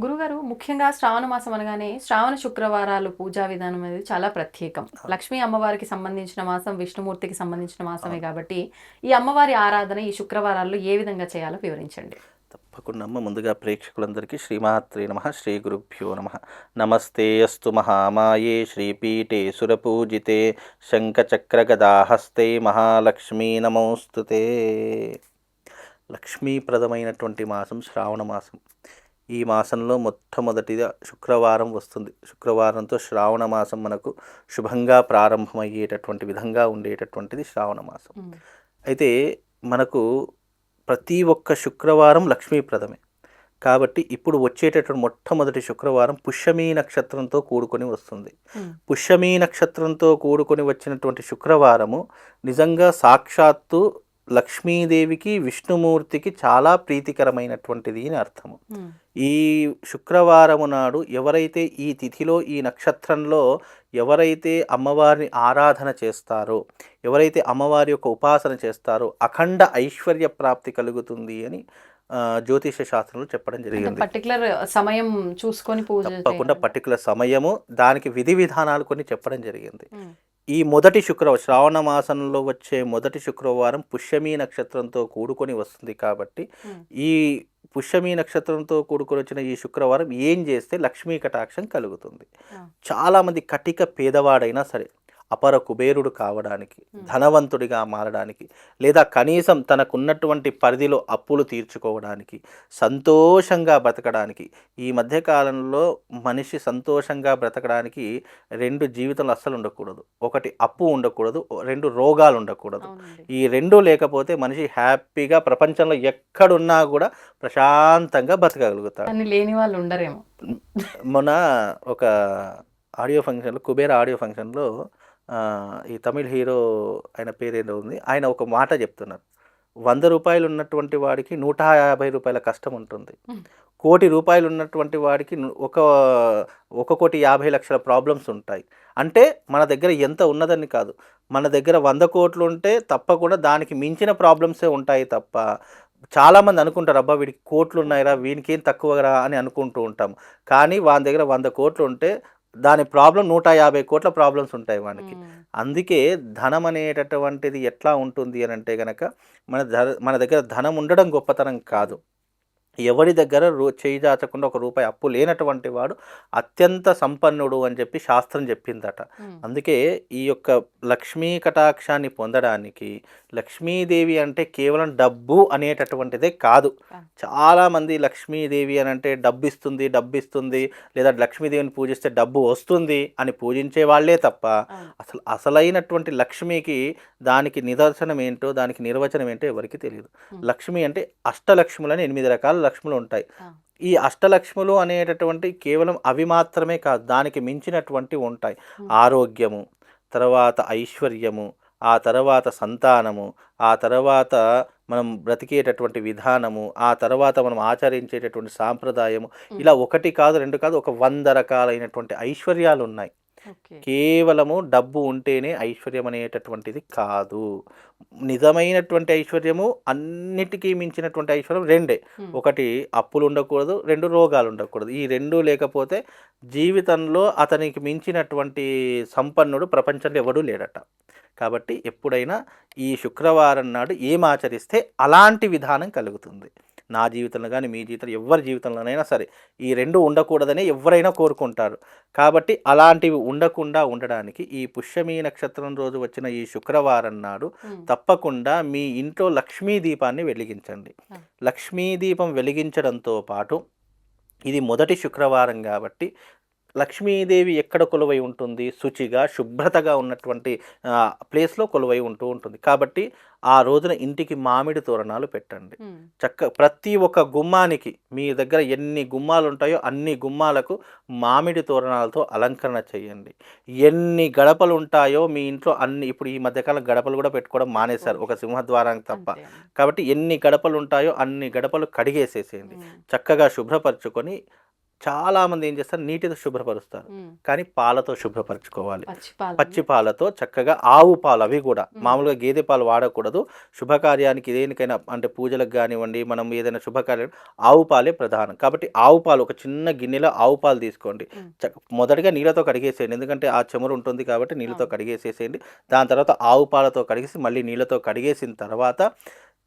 గురుగారు ముఖ్యంగా శ్రావణ మాసం అనగానే శ్రావణ శుక్రవారాలు పూజా విధానం అనేది చాలా ప్రత్యేకం. లక్ష్మీ అమ్మవారికి సంబంధించిన మాసం విష్ణుమూర్తికి సంబంధించిన మాసమే కాబట్టి ఈ అమ్మవారి ఆరాధన ఈ శుక్రవారాల్లో ఏ విధంగా చేయాలో వివరించండి. తప్పకుండా అమ్మ. ముందుగా ప్రేక్షకులందరికీ శ్రీమాత్రే నమ. శ్రీ గురుభ్యో నమ. నమస్తే అస్తు మహామాయే. శ్రీపీఠే సురపూజితే. శంఖచక్రగదాహస్తే మహాలక్ష్మీ నమోస్తుతే. లక్ష్మీప్రదమైనటువంటి మాసం శ్రావణ మాసం. ఈ మాసంలో మొట్టమొదటిగా శుక్రవారం వస్తుంది. శుక్రవారంతో శ్రావణ మాసం మనకు శుభంగా ప్రారంభమయ్యేటటువంటి విధంగా ఉండేటటువంటిది శ్రావణ మాసం. అయితే మనకు ప్రతి ఒక్క శుక్రవారం లక్ష్మీప్రదమే. కాబట్టి ఇప్పుడు వచ్చేటటువంటి మొట్టమొదటి శుక్రవారం పుష్యమీ నక్షత్రంతో కూడుకొని వస్తుంది. పుష్యమీ నక్షత్రంతో కూడుకొని వచ్చినటువంటి శుక్రవారము నిజంగా సాక్షాత్తు లక్ష్మీదేవికి విష్ణుమూర్తికి చాలా ప్రీతికరమైనటువంటిది అని అర్థము. ఈ శుక్రవారము నాడు ఎవరైతే ఈ తిథిలో ఈ నక్షత్రంలో ఎవరైతే అమ్మవారిని ఆరాధన చేస్తారో ఎవరైతే అమ్మవారి యొక్క ఉపాసన చేస్తారో అఖండ ఐశ్వర్య ప్రాప్తి కలుగుతుంది అని జ్యోతిష శాస్త్రంలో చెప్పడం జరిగింది. పర్టికులర్ సమయం చూసుకొని పూజ తప్పకుండా. పర్టికులర్ సమయము దానికి విధి విధానాలు కొన్ని చెప్పడం జరిగింది. ఈ మొదటి శుక్రవారం శ్రావణ మాసంలో వచ్చే మొదటి శుక్రవారం పుష్యమీ నక్షత్రంతో కూడుకొని వస్తుంది కాబట్టి ఈ పుష్యమీ నక్షత్రంతో కూడుకొని వచ్చిన ఈ శుక్రవారం ఏం చేస్తే లక్ష్మీ కటాక్షం కలుగుతుంది. చాలామంది కటిక పేదవాడైనా సరే అపర కుబేరుడు కావడానికి ధనవంతుడిగా మారడానికి లేదా కనీసం తనకున్నటువంటి పరిధిలో అప్పులు తీర్చుకోవడానికి సంతోషంగా బ్రతకడానికి ఈ మధ్యకాలంలో మనిషి సంతోషంగా బ్రతకడానికి రెండు జీవితంలో అస్సలు ఉండకూడదు. ఒకటి అప్పు ఉండకూడదు రెండు రోగాలు ఉండకూడదు. ఈ రెండు లేకపోతే మనిషి హ్యాపీగా ప్రపంచంలో ఎక్కడున్నా కూడా ప్రశాంతంగా బతకగలుగుతాడు కానీ లేని వాళ్ళు ఉండరేమో. మొన్న ఒక ఆడియో ఫంక్షన్లో కుబేర ఆడియో ఫంక్షన్లో ఈ తమిళ్ హీరో ఆయన పేరేదో ఉంది. ఆయన ఒక మాట చెప్తున్నారు. వంద రూపాయలు ఉన్నటువంటి వాడికి నూట యాభై రూపాయల కష్టం ఉంటుంది. కోటి రూపాయలు ఉన్నటువంటి వాడికి ఒక ఒక కోటి యాభై లక్షల ప్రాబ్లమ్స్ ఉంటాయి. అంటే మన దగ్గర ఎంత ఉన్నదని కాదు. మన దగ్గర వంద కోట్లు ఉంటే తప్పకుండా దానికి మించిన ప్రాబ్లమ్సే ఉంటాయి తప్ప చాలామంది అనుకుంటారు అబ్బా వీడికి కోట్లు ఉన్నాయిరా వీనికి ఏం తక్కువరా అని అనుకుంటూ ఉంటాం కానీ వాని దగ్గర వంద కోట్లు ఉంటే దాని ప్రాబ్లం నూట యాభై కోట్ల ప్రాబ్లమ్స్ ఉంటాయి వానికి. ఉమ్, అందుకే ధనం అనేటటువంటిది ఎట్లా ఉంటుంది అని అంటే గనక మన ధ మన దగ్గర ధనం ఉండడం గొప్పతనం కాదు. ఎవరి దగ్గర రూ చేయి దాచకుండా ఒక రూపాయి అప్పు లేనటువంటి వాడు అత్యంత సంపన్నుడు అని చెప్పి శాస్త్రం చెప్పిందట అందుకే ఈ యొక్క లక్ష్మీ కటాక్షాన్ని పొందడానికి లక్ష్మీదేవి అంటే కేవలం డబ్బు అనేటటువంటిదే కాదు. చాలామంది లక్ష్మీదేవి అని అంటే డబ్బు ఇస్తుంది డబ్బు ఇస్తుంది లేదా లక్ష్మీదేవిని పూజిస్తే డబ్బు వస్తుంది అని పూజించే వాళ్ళే తప్ప. అసలు అసలైనటువంటి లక్ష్మికి దానికి నిదర్శనం ఏంటో దానికి నిర్వచనం ఏంటో ఎవరికి తెలియదు. లక్ష్మి అంటే అష్టలక్ష్ములని ఎనిమిది రకాల లక్ష్ములు ఉంటాయి. ఈ అష్టలక్ష్ములు అనేటటువంటి కేవలం అవి మాత్రమే కాదు దానికి మించినటువంటి ఉంటాయి. ఆరోగ్యము తర్వాత ఐశ్వర్యము ఆ తర్వాత సంతానము ఆ తర్వాత మనం బ్రతికేటటువంటి విధానము ఆ తర్వాత మనం ఆచరించేటటువంటి సాంప్రదాయము. ఇలా ఒకటి కాదు రెండు కాదు ఒక వంద రకాలైనటువంటి ఐశ్వర్యాలు ఉన్నాయి కేవలము డబ్బు ఉంటేనే ఐశ్వర్యం అనేటటువంటిది కాదు. నిజమైనటువంటి ఐశ్వర్యము అన్నిటికీ మించినటువంటి ఐశ్వర్యం రెండే. ఒకటి అప్పులు ఉండకూడదు రెండు రోగాలు ఉండకూడదు. ఈ రెండు లేకపోతే జీవితంలో అతనికి మించినటువంటి సంపన్నుడు ప్రపంచంలో ఎవడూ లేడట. కాబట్టి ఎప్పుడైనా ఈ శుక్రవారం నాడు ఏం ఆచరిస్తే అలాంటి విధానం కలుగుతుంది. నా జీవితంలో కానీ మీ జీవితంలో ఎవరి జీవితంలోనైనా సరే ఈ రెండు ఉండకూడదని ఎవరైనా కోరుకుంటారు. కాబట్టి అలాంటివి ఉండకుండా ఉండడానికి ఈ పుష్యమీ నక్షత్రం రోజు వచ్చిన ఈ శుక్రవారం నాడు తప్పకుండా మీ ఇంట్లో లక్ష్మీ దీపాన్ని వెలిగించండి. లక్ష్మీ దీపం వెలిగించడంతో పాటు ఇది మొదటి శుక్రవారం కాబట్టి లక్ష్మీదేవి ఎక్కడ కొలువై ఉంటుంది? శుచిగా శుభ్రతగా ఉన్నటువంటి ప్లేస్లో కొలువై ఉంటూ ఉంటుంది. కాబట్టి ఆ రోజున ఇంటికి మామిడి తోరణాలు పెట్టండి. చక్క ప్రతి ఒక్క గుమ్మానికి మీ దగ్గర ఎన్ని గుమ్మాలు ఉంటాయో అన్ని గుమ్మాలకు మామిడి తోరణాలతో అలంకరణ చేయండి. ఎన్ని గడపలు ఉంటాయో మీ ఇంట్లో అన్ని ఇప్పుడు ఈ మధ్యకాలం గడపలు కూడా పెట్టుకోవడం మానేశారు ఒక సింహద్వారానికి తప్ప. కాబట్టి ఎన్ని గడపలు ఉంటాయో అన్ని గడపలు కడిగేసేసేయండి. చక్కగా శుభ్రపరచుకొని చాలామంది ఏం చేస్తారు? నీటితో శుభ్రపరుస్తారు. కానీ పాలతో శుభ్రపరచుకోవాలి. పచ్చి పాలు పచ్చి పాలతో చక్కగా ఆవు పాలు అవి కూడా. మ్మ్. మామూలుగా గేదె పాలు వాడకూడదు. శుభకార్యానికి దేనికైనా అంటే పూజలకు కానివ్వండి మనం ఏదైనా శుభకార్యం ఆవు పాలే ప్రధానం. కాబట్టి ఆవు పాలు ఒక చిన్న గిన్నెలో ఆవు పాలు తీసుకోండి. మొదటగా నీళ్ళతో కడిగేసేయండి. ఎందుకంటే ఆ చెమురు ఉంటుంది కాబట్టి నీళ్ళతో. కడిగేసేసేయండి. దాని తర్వాత ఆవు పాలతో కడిగేసి మళ్ళీ నీళ్ళతో కడిగేసిన తర్వాత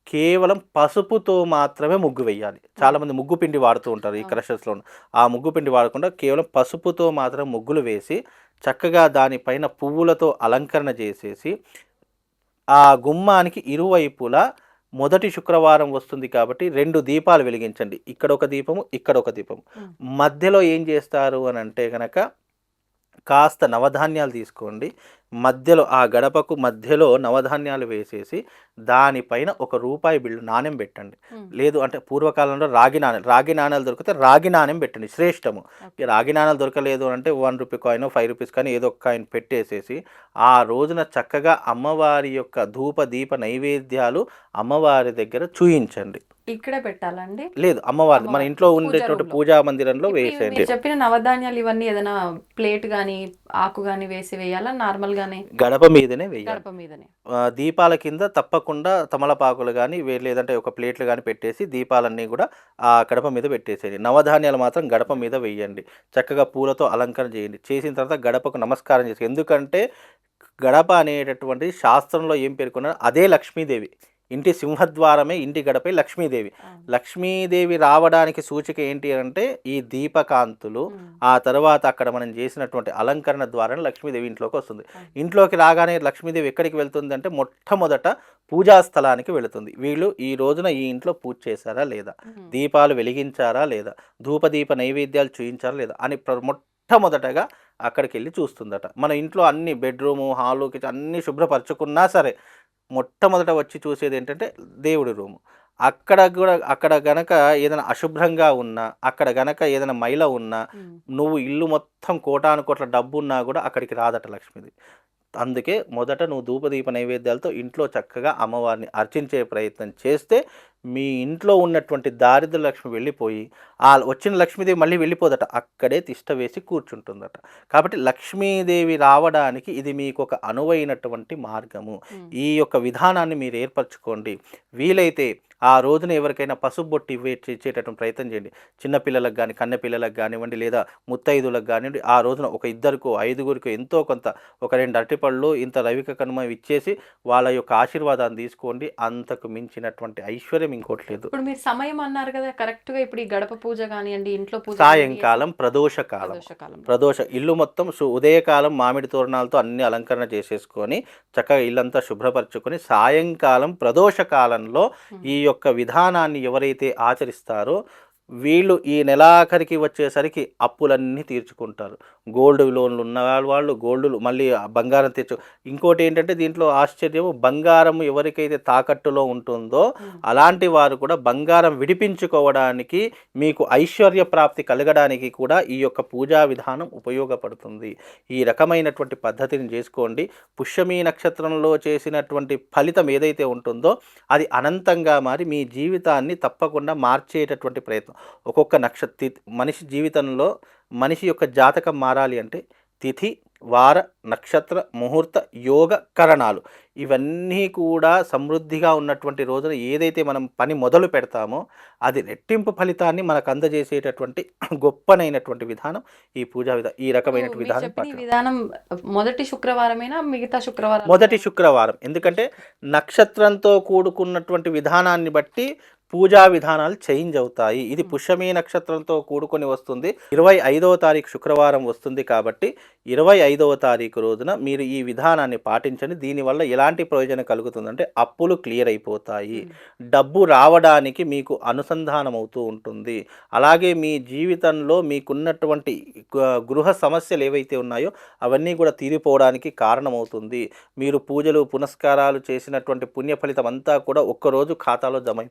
కేవలం పసుపుతో మాత్రమే ముగ్గు వేయాలి చాలామంది ముగ్గు పిండి వాడుతూ ఉంటారు ఈ. క్రషర్స్లో ఆ ముగ్గు పిండి వాడకుండా కేవలం పసుపుతో మాత్రం ముగ్గులు వేసి చక్కగా దానిపైన పువ్వులతో అలంకరణ చేసేసి ఆ గుమ్మానికి ఇరువైపులా మొదటి శుక్రవారం వస్తుంది కాబట్టి రెండు దీపాలు వెలిగించండి. ఇక్కడ ఒక దీపము ఇక్కడ ఒక దీపము. మధ్యలో ఏం చేస్తారు అని అంటే కనుక కాస్త నవధాన్యాలు తీసుకోండి. మధ్యలో ఆ గడపకు మధ్యలో నవధాన్యాలు వేసేసి దానిపైన ఒక రూపాయి బిల్లు నాణ్యం పెట్టండి. లేదు అంటే పూర్వకాలంలో రాగి నాణ్యం రాగి నాణ్యాలు దొరికితే రాగి నాణ్యం పెట్టండి శ్రేష్టము. రాగి నాణ్యాలు దొరకలేదు అంటే one rupee coin five rupees కానీ ఏదో ఒక కాయిన్ పెట్టేసేసి ఆ రోజున చక్కగా అమ్మవారి యొక్క ధూప దీప నైవేద్యాలు అమ్మవారి దగ్గర చూయించండి. ఇక్కడే పెట్టాలండి? లేదు అమ్మవారి మన ఇంట్లో ఉండేటువంటి. పూజా మందిరంలో వేసేయండి. చెప్పిన నవధాన్యాలు ఇవన్నీ ఏదైనా ప్లేట్ గాని ఆకు గాని వేసి వేయాలా? నార్మల్ గానే గడప మీదనే వేయాలి గడప మీదనే. ఆ, దీపాల కింద తప్పకుండా తమలపాకులు కానీ లేదంటే ఒక ప్లేట్లు కానీ పెట్టేసి దీపాలన్నీ కూడా ఆ గడప మీద పెట్టేసేయండి. నవధాన్యాలు మాత్రం గడప మీద వేయండి చక్కగా పూలతో అలంకరణ చేయండి. చేసిన తర్వాత గడపకు నమస్కారం చేసి ఎందుకంటే గడప అనేటటువంటి శాస్త్రంలో ఏం పేర్కొన్నారు? అదే లక్ష్మీదేవి. ఇంటి సింహద్వారమే ఇంటి గడపే లక్ష్మీదేవి. లక్ష్మీదేవి రావడానికి సూచిక ఏంటి అంటే ఈ దీపకాంతులు ఆ తర్వాత అక్కడ మనం చేసినటువంటి అలంకరణ ద్వారా లక్ష్మీదేవి ఇంట్లోకి వస్తుంది. ఇంట్లోకి రాగానే లక్ష్మీదేవి ఎక్కడికి వెళ్తుంది అంటే మొట్టమొదట పూజా స్థలానికి వెళుతుంది. వీళ్ళు ఈ రోజున ఈ ఇంట్లో పూజ చేశారా లేదా? దీపాలు వెలిగించారా లేదా? ధూపదీప నైవేద్యాలు చూయించారా లేదా? అని ప్ర- మొట్టమొదటగా అక్కడికి వెళ్ళి చూస్తుందట. మన ఇంట్లో అన్ని బెడ్రూము హాలు కిచెన్ అన్ని శుభ్రపరచుకున్నా సరే మొట్టమొదట వచ్చి చూసేది ఏంటంటే దేవుడి రూము. అక్కడ కూడా అక్కడ గనక ఏదైనా అశుభ్రంగా ఉన్నా అక్కడ గనక ఏదైనా మైల ఉన్నా నువ్వు ఇల్లు మొత్తం కోటాను కోట్ల డబ్బు ఉన్నా కూడా అక్కడికి రాదట లక్ష్మిది. అందుకే మొదట నువ్వు ధూపదీప నైవేద్యాలతో ఇంట్లో చక్కగా అమ్మవారిని అర్చించే ప్రయత్నం చేస్తే మీ ఇంట్లో ఉన్నటువంటి దారిద్ర లక్ష్మి వెళ్ళిపోయి ఆ వచ్చిన లక్ష్మీదేవి మళ్ళీ వెళ్ళిపోదట. అక్కడే తిష్ట వేసి కూర్చుంటుందట. కాబట్టి లక్ష్మీదేవి రావడానికి ఇది మీకు ఒక అనువైనటువంటి మార్గము. ఈ యొక్క విధానాన్ని మీరు ఏర్పరచుకోండి. వీలైతే ఆ రోజున ఎవరికైనా పసుపు బొట్టు ఇవ్వే ఇచ్చేటటువంటి ప్రయత్నం చేయండి. చిన్నపిల్లలకు కానీ కన్నె పిల్లలకు కానివ్వండి లేదా ముత్తైదులకు కానివ్వండి ఆ రోజున ఒక ఇద్దరికో ఐదుగురికో ఎంతో కొంత ఒక రెండు అరటిపళ్ళు ఇంత రవిక కనుమ ఇచ్చేసి వాళ్ళ యొక్క ఆశీర్వాదాన్ని తీసుకోండి. అంతకు మించినటువంటి ఐశ్వర్యం ఇంకోటి లేదు ఇప్పుడు మీరు సమయం అన్నారు కదా కరెక్ట్గా ఇప్పుడు ఈ గడప పూజ కానివ్వండి ఇంట్లో పూజ సాయంకాలం ప్రదోషకాలం. ప్రదోషకాలం. ప్రదోష ఇల్లు మొత్తం ఉదయకాలం మామిడి తోరణాలతో అన్ని అలంకరణ చేసేసుకొని చక్కగా ఇల్లంతా శుభ్రపరచుకొని సాయంకాలం ప్రదోష కాలంలో ఈ యొక్క విధానాన్ని ఎవరైతే ఆచరిస్తారో వీళ్ళు ఈ నెలాఖరికి వచ్చేసరికి అప్పులన్నీ తీర్చుకుంటారు. గోల్డ్ లోన్లు ఉన్న వాళ్ళు గోల్డ్ మళ్ళీ బంగారం తెచ్చు ఇంకోటి ఏంటంటే దీంట్లో ఆశ్చర్యం బంగారం ఎవరికైతే తాకట్టులో ఉంటుందో అలాంటి వారు కూడా బంగారం విడిపించుకోవడానికి మీకు ఐశ్వర్య ప్రాప్తి కలగడానికి కూడా ఈ యొక్క పూజా విధానం ఉపయోగపడుతుంది. ఈ రకమైనటువంటి పద్ధతిని చేసుకోండి. పుష్యమి నక్షత్రంలో చేసినటువంటి ఫలితం ఏదైతే ఉంటుందో అది అనంతంగా మారి మీ జీవితాన్ని తప్పకుండా మార్చేటటువంటి ప్రయత్నం. ఒక్కొక్క నక్షత్ర మనిషి జీవితంలో మనిషి యొక్క జాతకం మారాలి అంటే తిథి వార నక్షత్ర ముహూర్త యోగ కరణాలు. ఇవన్నీ కూడా సమృద్ధిగా ఉన్నటువంటి రోజున ఏదైతే మనం పని మొదలు పెడతామో అది రెట్టింపు ఫలితాన్ని మనకు అందజేసేటటువంటి గొప్పనైనటువంటి విధానం ఈ పూజా విధానం ఈ రకమైన విధానం. విధానం మొదటి శుక్రవారమేనా మిగతా శుక్రవారం మొదటి శుక్రవారం. ఎందుకంటే నక్షత్రంతో కూడుకున్నటువంటి విధానాన్ని బట్టి పూజా విధానాలు చేంజ్ అవుతాయి. ఇది పుష్యమీ నక్షత్రంతో కూడుకొని వస్తుంది. ఇరవై ఐదవ తారీఖు శుక్రవారం వస్తుంది కాబట్టి ఇరవై ఐదవ తారీఖు రోజున మీరు ఈ విధానాన్ని పాటించండి. దీనివల్ల ఎలాంటి ప్రయోజనం కలుగుతుందంటే అప్పులు క్లియర్ అయిపోతాయి. డబ్బు రావడానికి మీకు అనుసంధానం అవుతూ ఉంటుంది. అలాగే మీ జీవితంలో మీకున్నటువంటి గృహ సమస్యలు ఏవైతే ఉన్నాయో అవన్నీ కూడా తీరిపోవడానికి కారణమవుతుంది. మీరు పూజలు పునస్కారాలు చేసినటువంటి పుణ్య ఫలితం అంతా కూడా ఒక్కరోజు ఖాతాలో జమ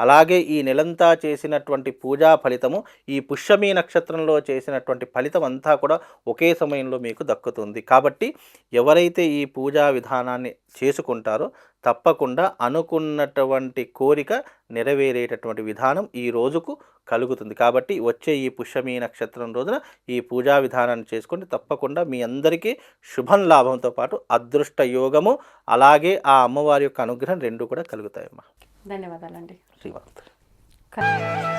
అలాగే ఈ నెలంతా చేసినటువంటి పూజా ఫలితము ఈ పుష్యమీ నక్షత్రంలో చేసినటువంటి ఫలితం అంతా కూడా ఒకే సమయంలో మీకు దక్కుతుంది. కాబట్టి ఎవరైతే ఈ పూజా విధానాన్ని చేసుకుంటారో తప్పకుండా అనుకున్నటువంటి కోరిక నెరవేరేటటువంటి విధానం ఈ రోజుకు కలుగుతుంది. కాబట్టి వచ్చే ఈ పుష్యమీ నక్షత్రం రోజున ఈ పూజా విధానాన్ని చేసుకుంటే తప్పకుండా మీ అందరికీ శుభం లాభంతో పాటు అదృష్ట యోగము అలాగే ఆ అమ్మవారి యొక్క అనుగ్రహం రెండు కూడా కలుగుతాయమ్మా. ధన్యవాదాలండి. శ్రీవార్త